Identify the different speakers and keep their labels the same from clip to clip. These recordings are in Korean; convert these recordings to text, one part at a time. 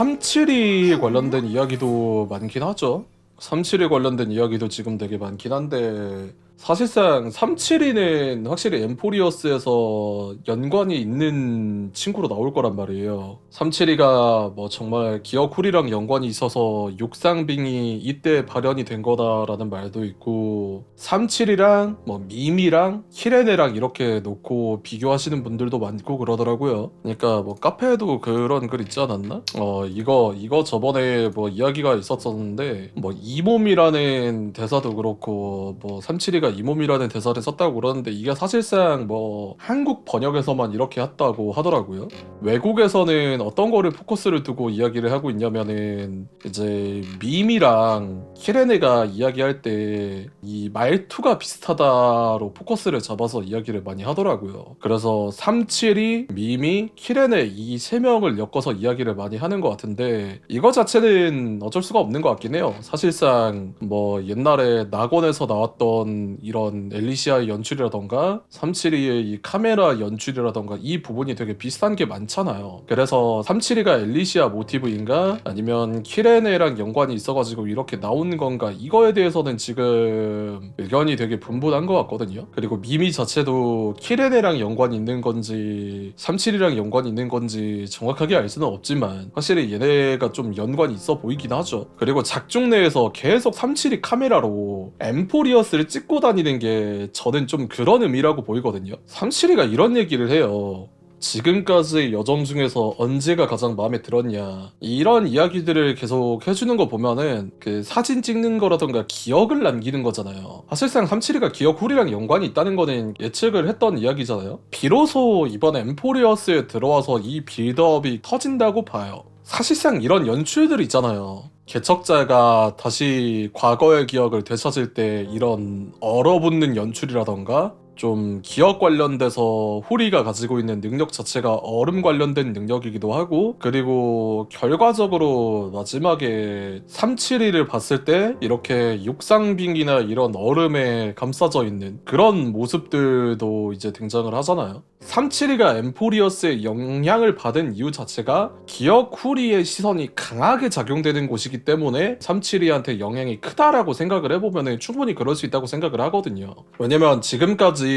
Speaker 1: 37이 관련된 이야기도 많긴 하죠. 37에 관련된 이야기도 지금 되게 많긴 한데 사실상 37이는 확실히 엠포리어스에서 연관이 있는 친구로 나올 거란 말이에요. 37이가 뭐 정말 기어쿨이랑 연관이 있어서 육상빙이 이때 발현이 된 거다라는 말도 있고 37이랑 뭐 미미랑 키레네랑 이렇게 놓고 비교하시는 분들도 많고 그러더라고요. 그러니까 뭐 카페에도 그런 글 있지 않았나? 어 이거 이거 저번에 뭐 이야기가 있었었는데 뭐 이몸이라는 대사도 그렇고 뭐 37이가 이몸이라는 대사를 썼다고 그러는데 이게 사실상 뭐 한국 번역에서만 이렇게 했다고 하더라고요. 외국에서는 어떤 거를 포커스를 두고 이야기를 하고 있냐면은 이제 밈이랑 키레네가 이야기할 때 이 말투가 비슷하다로 포커스를 잡아서 이야기를 많이 하더라고요. 그래서 37이 밈이 키레네 이 세 명을 엮어서 이야기를 많이 하는 것 같은데 이거 자체는 어쩔 수가 없는 것 같긴 해요. 사실상 뭐 옛날에 낙원에서 나왔던 이런 엘리시아의 연출이라던가 37이의 이 카메라 연출이라던가 이 부분이 되게 비슷한 게 많잖아요. 그래서 37이가 엘리시아 모티브인가 아니면 키레네랑 연관이 있어가지고 이렇게 나온 건가 이거에 대해서는 지금 의견이 되게 분분한 것 같거든요. 그리고 미미 자체도 키레네랑 연관이 있는 건지 37이랑 연관이 있는 건지 정확하게 알 수는 없지만 확실히 얘네가 좀 연관이 있어 보이긴 하죠. 그리고 작중 내에서 계속 37이 카메라로 엠포리어스를 찍고 다 니는 게 저는 좀 그런 의미라고 보이거든요. 37이가 이런 얘기를 해요. 지금까지의 여정 중에서 언제가 가장 마음에 들었냐 이런 이야기들을 계속 해주는 거 보면은 그 사진 찍는 거라던가 기억을 남기는 거잖아요 사실상 37이가 기억 훌이랑 연관이 있다는 거는 예측을 했던 이야기잖아요 비로소 이번 엠포리어스에 들어와서 이 빌드업이 터진다고 봐요 사실상 이런 연출들 있잖아요. 개척자가 다시 과거의 기억을 되찾을 때 이런 얼어붙는 연출이라던가 좀 기억 관련돼서 후리가 가지고 있는 능력 자체가 얼음 관련된 능력이기도 하고 그리고 결과적으로 마지막에 372를 봤을 때 이렇게 육상빙이나 이런 얼음에 감싸져 있는 그런 모습들도 이제 등장을 하잖아요. 372가 엠포리어스의 영향을 받은 이유 자체가 기억 후리의 시선이 강하게 작용되는 곳이기 때문에 372한테 영향이 크다라고 생각을 해보면 충분히 그럴 수 있다고 생각을 하거든요. 왜냐면 지금까지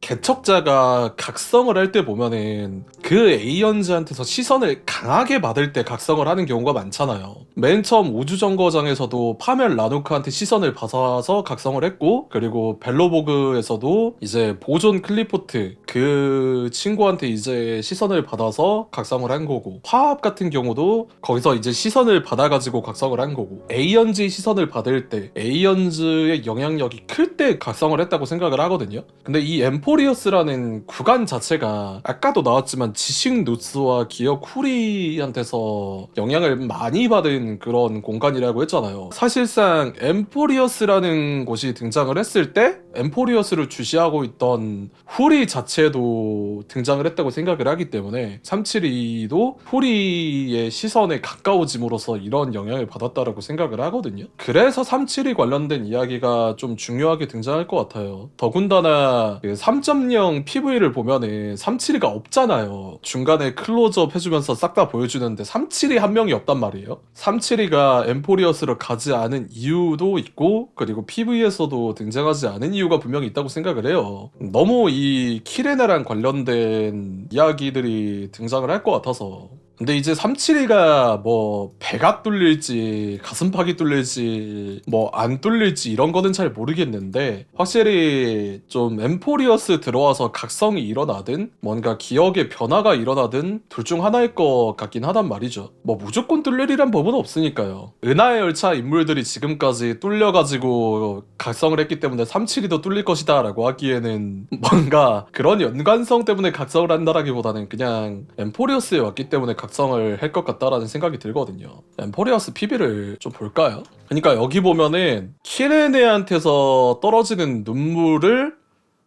Speaker 1: 개척자가 각성을 할 때 보면은 그 에이언즈한테서 시선을 강하게 받을 때 각성을 하는 경우가 많잖아요. 맨 처음 우주정거장에서도 파멜 라누크한테 시선을 받아서 각성을 했고 그리고 벨로보그에서도 이제 보존 클리포트 그 친구한테 이제 시선을 받아서 각성을 한 거고 화합 같은 경우도 거기서 이제 시선을 받아가지고 각성을 한 거고 에이언즈의 시선을 받을 때 에이언즈의 영향력이 클 때 각성을 했다고 생각을 하거든요. 근데 이 엠포리어스라는 구간 자체가 아까도 나왔지만 지식 누스와 기억 후리한테서 영향을 많이 받은 그런 공간이라고 했잖아요. 사실상 엠포리어스라는 곳이 등장을 했을 때 엠포리어스를 주시하고 있던 후리 자체도 등장을 했다고 생각을 하기 때문에 372도 후리의 시선에 가까워짐으로써 이런 영향을 받았다라고 생각을 하거든요. 그래서 372 관련된 이야기가 좀 중요하게 등장할 것 같아요. 더군다나 그3.0 PV를 보면은 372가 없잖아요. 중간에 클로즈업 해주면서 싹 다 보여주는데 372 한 명이 없단 말이에요. 372가 엠포리어스를 가지 않은 이유도 있고 그리고 PV에서도 등장하지 않은 이유 가 분명히 있다고 생각을 해요. 너무 이 키레나랑 관련된 이야기들이 등장을 할 것 같아서 근데 이제 372가 뭐 배가 뚫릴지 가슴팍이 뚫릴지 뭐 안 뚫릴지 이런 거는 잘 모르겠는데 확실히 좀 엠포리어스 들어와서 각성이 일어나든 뭔가 기억의 변화가 일어나든 둘 중 하나일 것 같긴 하단 말이죠. 뭐 무조건 뚫리리란 법은 없으니까요. 은하의 열차 인물들이 지금까지 뚫려가지고 각성을 했기 때문에 372도 뚫릴 것이다 라고 하기에는 뭔가 그런 연관성 때문에 각성을 한다라기보다는 그냥 엠포리어스에 왔기 때문에 각 성을 할 것 같다라는 생각이 들거든요. 엠포리어스 PB를 좀 볼까요? 그러니까 여기 보면은 키레네한테서 떨어지는 눈물을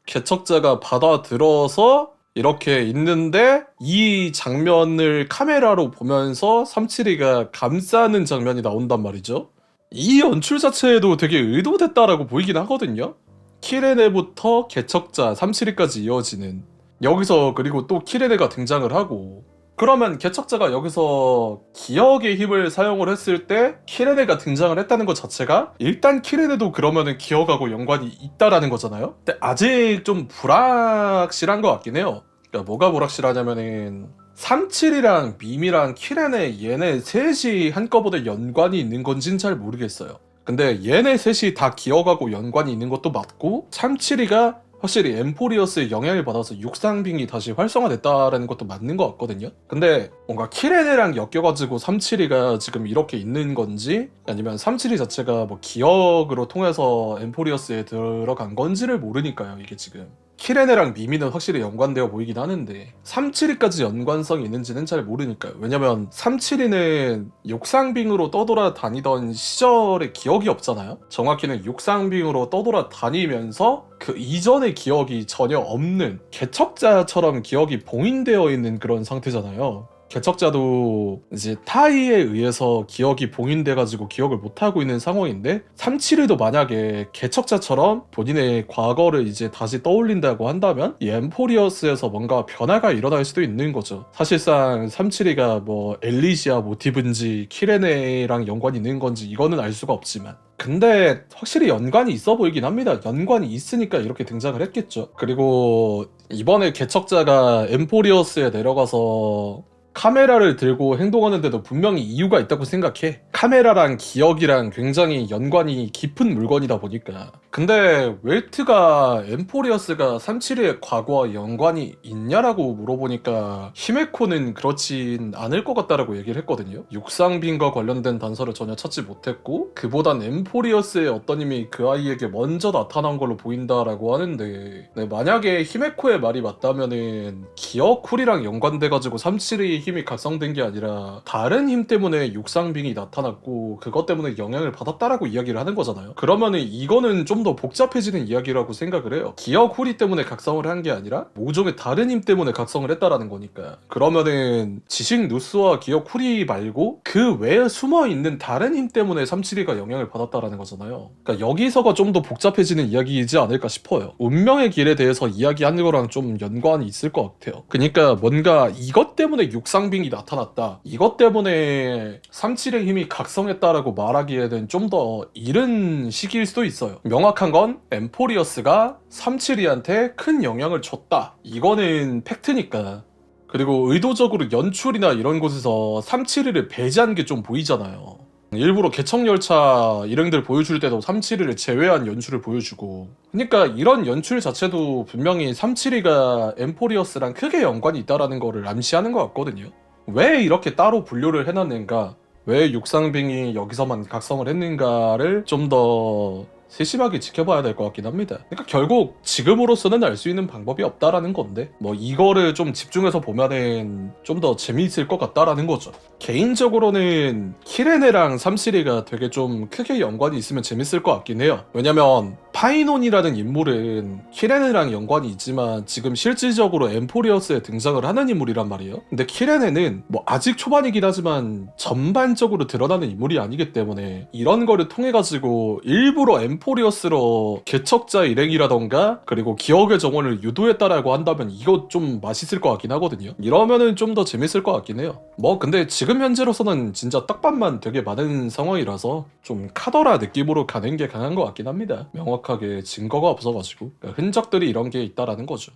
Speaker 1: 개척자가 받아들어서 이렇게 있는데 이 장면을 카메라로 보면서 372가 감싸는 장면이 나온단 말이죠. 이 연출 자체도 되게 의도됐다라고 보이긴 하거든요. 키레네부터 개척자 372까지 이어지는 여기서 그리고 또 키레네가 등장을 하고 그러면 개척자가 여기서 기억의 힘을 사용을 했을 때 키레네가 등장을 했다는 것 자체가 일단 키레네도 그러면은 기억하고 연관이 있다라는 거잖아요. 근데 아직 좀 불확실한 것 같긴 해요. 그러니까 뭐가 불확실하냐면은 37이랑 밈이랑 키레네 얘네 셋이 한꺼번에 연관이 있는 건진 잘 모르겠어요. 근데 얘네 셋이 다 기억하고 연관이 있는 것도 맞고 37이가 확실히 엠포리어스의 영향을 받아서 육상빙이 다시 활성화됐다라는 것도 맞는 것 같거든요. 근데 뭔가 키레네랑 엮여가지고 37이가 지금 이렇게 있는 건지 아니면 37이 자체가 뭐 기억으로 통해서 엠포리어스에 들어간 건지를 모르니까요. 이게 지금. 키레네랑 미미는 확실히 연관되어 보이긴 하는데 372까지 연관성이 있는지는 잘 모르니까요. 왜냐면 372는 육상빙으로 떠돌아 다니던 시절의 기억이 없잖아요. 정확히는 육상빙으로 떠돌아 다니면서 그 이전의 기억이 전혀 없는 개척자처럼 기억이 봉인되어 있는 그런 상태잖아요. 개척자도 이제 타이에 의해서 기억이 봉인돼가지고 기억을 못하고 있는 상황인데 37일도 만약에 개척자처럼 본인의 과거를 이제 다시 떠올린다고 한다면 이 엠포리어스에서 뭔가 변화가 일어날 수도 있는 거죠. 사실상 37이가 뭐 엘리시아 모티브인지 키레네랑 연관이 있는 건지 이거는 알 수가 없지만 근데 확실히 연관이 있어 보이긴 합니다. 연관이 있으니까 이렇게 등장을 했겠죠. 그리고 이번에 개척자가 엠포리어스에 내려가서 카메라를 들고 행동하는데도 분명히 이유가 있다고 생각해. 카메라랑 기억이랑 굉장히 연관이 깊은 물건이다 보니까. 근데 웰트가 엠포리어스가 37의 과거와 연관이 있냐라고 물어보니까 히메코는 그렇진 않을 것 같다라고 얘기를 했거든요. 육상빈과 관련된 단서를 전혀 찾지 못했고 그보단 엠포리어스의 어떤 힘이 그 아이에게 먼저 나타난 걸로 보인다라고 하는데 네, 만약에 히메코의 말이 맞다면은 기억 쿨이랑 연관돼가지고 37의 힘이 각성된 게 아니라 다른 힘 때문에 육상빙이 나타났고 그것 때문에 영향을 받았다라고 이야기를 하는 거잖아요. 그러면은 이거는 좀 더 복잡해지는 이야기라고 생각을 해요. 기억 후리 때문에 각성을 한 게 아니라 모종의 다른 힘 때문에 각성을 했다라는 거니까. 그러면은 지식 누스와 기억 후리 말고 그 외에 숨어 있는 다른 힘 때문에 37이가 영향을 받았다라는 거잖아요. 그러니까 여기서가 좀 더 복잡해지는 이야기이지 않을까 싶어요. 운명의 길에 대해서 이야기하는 거랑 좀 연관이 있을 것 같아요. 그러니까 뭔가 이것 때문에 육상 빙이 나타났다. 이것 때문에 37의 힘이 각성했다라고 말하기에는 좀 더 이른 시기일 수도 있어요. 명확한 건 엠포리어스가 37이한테 큰 영향을 줬다. 이거는 팩트니까. 그리고 의도적으로 연출이나 이런 곳에서 37일을 배제한 게 좀 보이잖아요. 일부러 개척 열차 일행들 보여줄 때도 372를 제외한 연출을 보여주고. 그러니까 이런 연출 자체도 분명히 372가 엠포리어스랑 크게 연관이 있다라는 거를 암시하는 것 같거든요. 왜 이렇게 따로 분류를 해놨는가? 왜 육상빙이 여기서만 각성을 했는가를 좀 더 세심하게 지켜봐야 될 것 같긴 합니다. 그러니까 결국 지금으로서는 알 수 있는 방법이 없다라는 건데 뭐 이거를 좀 집중해서 보면은 좀 더 재미있을 것 같다라는 거죠. 개인적으로는 키레네랑 삼시리가 되게 좀 크게 연관이 있으면 재밌을 것 같긴 해요. 왜냐면 파이논이라는 인물은 키레네랑 연관이 있지만 지금 실질적으로 엠포리어스에 등장을 하는 인물이란 말이에요. 근데 키레네는 뭐 아직 초반이긴 하지만 전반적으로 드러나는 인물이 아니기 때문에 이런 거를 통해 가지고 일부러 엠포리어스로 개척자 일행이라던가 그리고 기억의 정원을 유도했다라고 한다면 이거 좀 맛있을 것 같긴 하거든요. 이러면은 좀 더 재밌을 것 같긴 해요. 뭐 근데 지금 현재로서는 진짜 떡밥만 되게 많은 상황이라서 좀 카더라 느낌으로 가는 게 강한 것 같긴 합니다. 명확하게 증거가 없어가지고 그러니까 흔적들이 이런 게 있다라는 거죠.